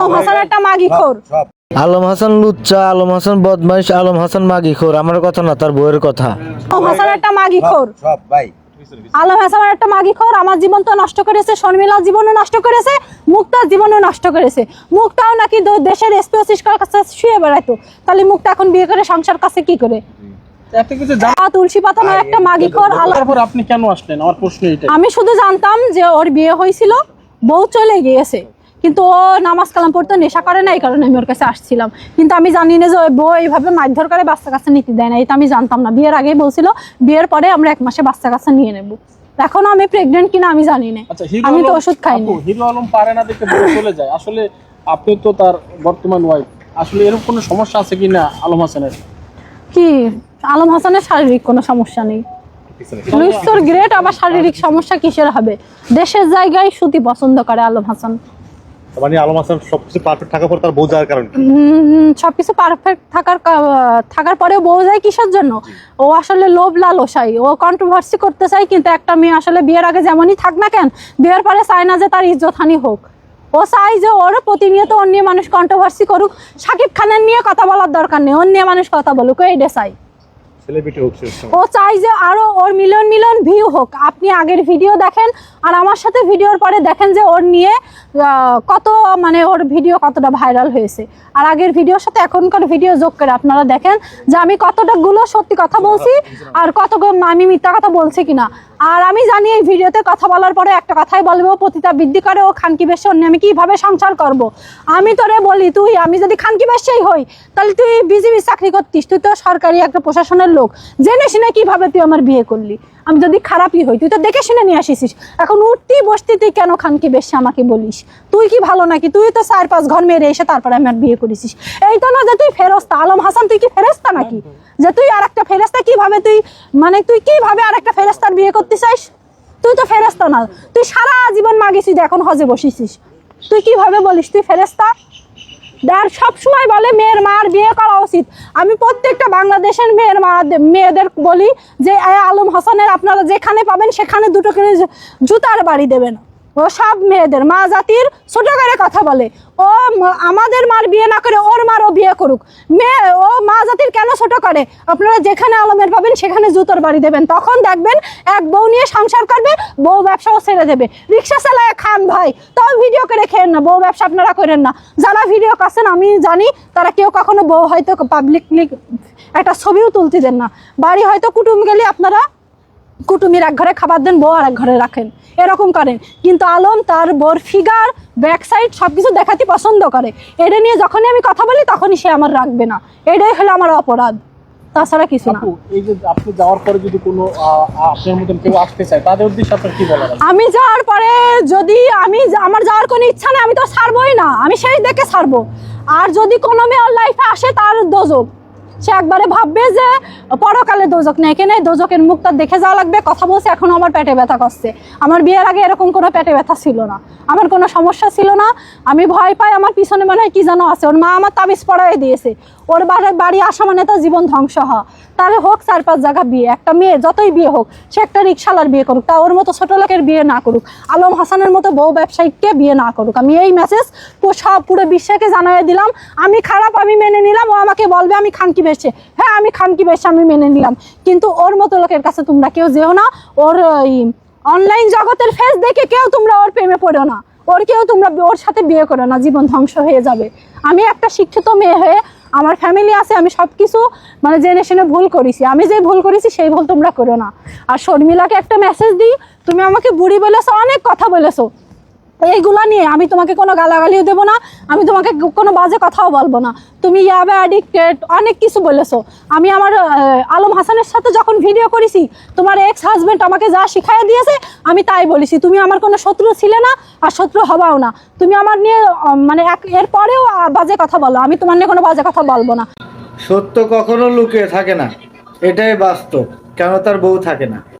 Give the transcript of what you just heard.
আলম হাসান একটা মাগি আলম হাসান লুচ্চা আলম হাসান বদমাইশ আলম হাসান মাগি খোর আমার কথা না তার বইয়ের কথা। আলম হাসান একটা মাগি খোর। সব ভাই। আলম হাসান একটা মাগি আমার জীবন তো নষ্ট করেছে শর্মিলার জীবনও নষ্ট করেছে মুক্তার জীবনও নষ্ট করেছে। মুক্তাও নাকি দেশের এসপি অফিসকার কাছে শুয়ে বেড়াইতো। তাহলে মুক্তা এখন বিয়ে করে সংসার কাছে কি করে? এত কিছু জানার আ, তুলসী পাতা একটা মাগি খোর আল- পর আপনি কেন আসলেন? আমার প্রশ্ন এটাই আমি শুধু জানতাম যে ওর বিয়ে হয়েছিল বউ চলে গিয়েছে। কিন্তু ও নামাজ কালাম পড়তে নেশা করে না এই কারণে আমি ওর কাছে আসছিলাম। কিন্তু আমি জানি না যে ওই বউ এইভাবে মারধর করে বাচ্চা কাছে নিতে দেয় না এটা আমি জানতাম না। বিয়ের আগেই বলছিল বিয়ের পরে আমরা এক মাসে বাচ্চা কাছে নিয়ে নেব। এখনও আমি প্রেগনেন্ট কিনা আমি জানি না। আচ্ছা আমি তো ওষুধ খাই না হিরো আলম পারে না দেখে চলে যায়। আসলে আপনি তো তার বর্তমান ওয়াইফ আসলে এরকম কোনো সমস্যা আছে কি না আলম হাসানের? কি? আলম হাসানের শারীরিক কোনো সমস্যা নেই। লুইসর গ্রেট আবার শারীরিক সমস্যা কিসের হবে? দেশের জায়গায় সুতি পছন্দ করে আলম হাসান। মানে আলম হাসান সবকিছু পারফেক্ট থাকার পর তার বোঝার কারণ সবকিছু পারফেক্ট থাকার থাকার পরেও বউ যায় কিসের জন্য? ও আসলে লোভ লালসাই ও কন্ট্রোভার্সি করতে চাই কিন্তু একটা মেয়ে আসলে বিয়ের আগে যেমনই থাক না কেন বিয়ের পরে চায় না যে তার ইজ্জত হানি হোক। ও চাই যে ওর প্রতিনিয়ত অন্য মানুষ কন্ট্রোভার্সি করুক। সাকিব খানের নিয়ে কথা বলার দরকার নেই অন্য মানুষ কথা বলুক এইটা চাই সেলিব্রিটি হোক ও চাই যে আরও ওর মিলিয়ন মিলিয়ন ভিউ হোক। আপনি আগের ভিডিও দেখেন আর আমার সাথে ভিডিওর পরে দেখেন যে ওর নিয়ে কত মানে ওর ভিডিও কতটা ভাইরাল হয়েছে। আর আগের ভিডিওর সাথে এখনকার ভিডিও যোগ করে আপনারা দেখেন যে আমি কতটা গুলো সত্যি কথা বলছি আর কত আমি মিথ্যা কথা বলছি কিনা। আর আমি জানি এই ভিডিওতে কথা বলার পরে একটা কথাই বলব, পতিতা বৃদ্ধি করে ও খানকি বেশি অন্য আমি কীভাবে সংসার করব। আমি তোরে বলি, তুই, আমি যদি খানকি বেশি হই, তাহলে তুই বিজিবি চাকরি করতিস, তুই তো সরকারি একটা প্রশাসনের লোক জেনে শুনে কীভাবে তুই আমার বিয়ে করলি আমি যদি খারাপই হই, তুই তো দেখে শুনে নিয়ে আসিস এখন উঠতি বসতি তুই কেন খানকি বেশি আমাকে বলিস? তুই কি ভালো নাকি? তুই তো চার পাঁচ ঘর মেরে এসে তারপরে আমার বিয়ে করেছিস। এই তো না যে তুই ফেরস্তা। আলম হাসান, তুই কি ফেরস্তা নাকি? যে তুই আর একটা ফেরস্তা কীভাবে তুই মানে তুই কীভাবে আর একটা ফেরস্তার বিয়ে করতে চাইস? তুই তো ফেরেস্তা না। তুই সারা জীবন মাগেছিস এখন হজে বসেছিস তুই কীভাবে বলিস? তুই ফেরেস্তা? আর সবসময় বলে মেয়ের মার বিয়ে করা উচিত। আমি প্রত্যেকটা বাংলাদেশের মেয়ের মা মেয়েদের বলি যে আলম হাসানের আপনারা যেখানে পাবেন সেখানে দুটো কিনে জুতার বাড়ি দেবেন। ও সব মেয়েদের, মা জাতির ছোট করে কথা বলে। ও আমাদের মার বিয়ে না করে ওর মারও বিয়ে করুক। মেয়ে, ও মা জাতির কেন ছোট করে? আপনারা যেখানে আলমের পাবেন, সেখানে জুতোর বাড়ি দেবেন। তখন দেখবেন এক বউ নিয়ে সংসার করবে, বউ ব্যবসাও ছেড়ে দেবে। রিক্সা চালায় খান ভাই, তাও ভিডিও করে খেয়েন না। বউ ব্যবসা আপনারা করেন না। যারা ভিডিও করছেন, আমি জানি, তারা কেউ কখনো বউ হয়তো পাবলিকলি একটা ছবিও তুলতে দেন না। বাড়ি হয়তো কুটুম গেলে আপনারা কুটুমির এক ঘরে খাবার দেন বউ আর এক ঘরে রাখেন। এরকম করেন। কিন্তু আলম তার বোর ফিগার ব্যাক সাইড সব কিছু দেখাতে পছন্দ করে। এটা নিয়ে যখনই আমি কথা বলি তখনই সে আমার রাখবে না। এটাই হলো আমার অপরাধ। তাছাড়া কিছু না। এই যে আপনি যাওয়ার পরে যদি কোনো আপনার মতন কেউ আসতে চায় তাদের উদ্দেশ্যে আপনার কি বলার আমি যাওয়ার পরে যদি আমি আমার যাওয়ার কোনো ইচ্ছা নেই আমি তো ছাড়বোই না। আমি সেই দেখে ছাড়বো। আর যদি কোনো মেয়ে লাইফে আসে তার দোজক। সে একবারে ভাববে যে পরকালে দোজক নেই এখানে দোজকের মুখ তার দেখে যাওয়া লাগবে, কথা বলছে, এখন আমার পেটে ব্যথা করছে। আমার বিয়ের আগে এরকম কোনো পেটে ব্যথা ছিল না। আমার কোনো সমস্যা ছিল না। আমি ভয় পাই, আমার পিছনে মনে হয় কি যেন আছে। ওর মা আমার তাবিজ পড়াই দিয়েছে। ওর বাড়ি বাড়ি আসা মানে তো জীবন ধ্বংস হওয়া। তাহলে হোক চার পাঁচ জায়গা বিয়ে, একটা মেয়ে, যতই বিয়ে হোক, সে একটা রিক্সালার বিয়ে করুক, তা ওর মতো ছোট লোকের বিয়ে না করুক। আলম হাসানের মতো বউ ব্যবসায়িককে বিয়ে না করুক। আমি এই মেসেজ সব, পুরো বিশ্বকে জানাই দিলাম। আমি খারাপ, আমি মেনে নিলাম। ও আমাকে বলবে, আমি খানকি বেশে হ্যাঁ আমি খানকি বেশে আমি মেনে নিলাম। কিন্তু ওর মতো লোকের কাছে তোমরা কেউ যেও না। ওর অনলাইন জগতের ফেস দেখে কেউ তোমরা ওর প্রেমে পড়ো না। ওর কেউ তোমরা ওর সাথে বিয়ে করো না, জীবন ধ্বংস হয়ে যাবে। আমি একটা শিক্ষিত মেয়ে হয়ে আমার ফ্যামিলি আছে, আমি সব কিছু মানে জেনে শুনে ভুল করেছি। আমি যে ভুল করেছি, সেই ভুল তোমরা করো না। আর শর্মিলাকে একটা মেসেজ দিই, তুমি আমাকে বুড়ি বলেছ, অনেক কথা বলেছ। এইগুলা নিয়ে আমি তোমাকে কোনো গালাগালিও দেবো না, আমি তোমাকে কোনো বাজে কথাও বলব না। তুমি ইয়াবে অ্যাডিক্টেড অনেক কিছু বলেছ। আমি আমার আলম হাসানের সাথে যখন ভিডিও করেছি, তোমার এক্স হাজবেন্ড আমাকে যা শিখাই দিয়েছে, আমি তাই বলেছি। তুমি আমার কোনো শত্রু ছিলে না আর শত্রু হবাও না। তুমি আমার নিয়ে মানে এক এরপরেও বাজে কথা বলো। আমি তোমার নিয়ে কোনো বাজে কথা বলব না। সত্য কখনো লুকিয়ে থাকে না। এটাই বাস্তব। কেন তার বউ থাকে না?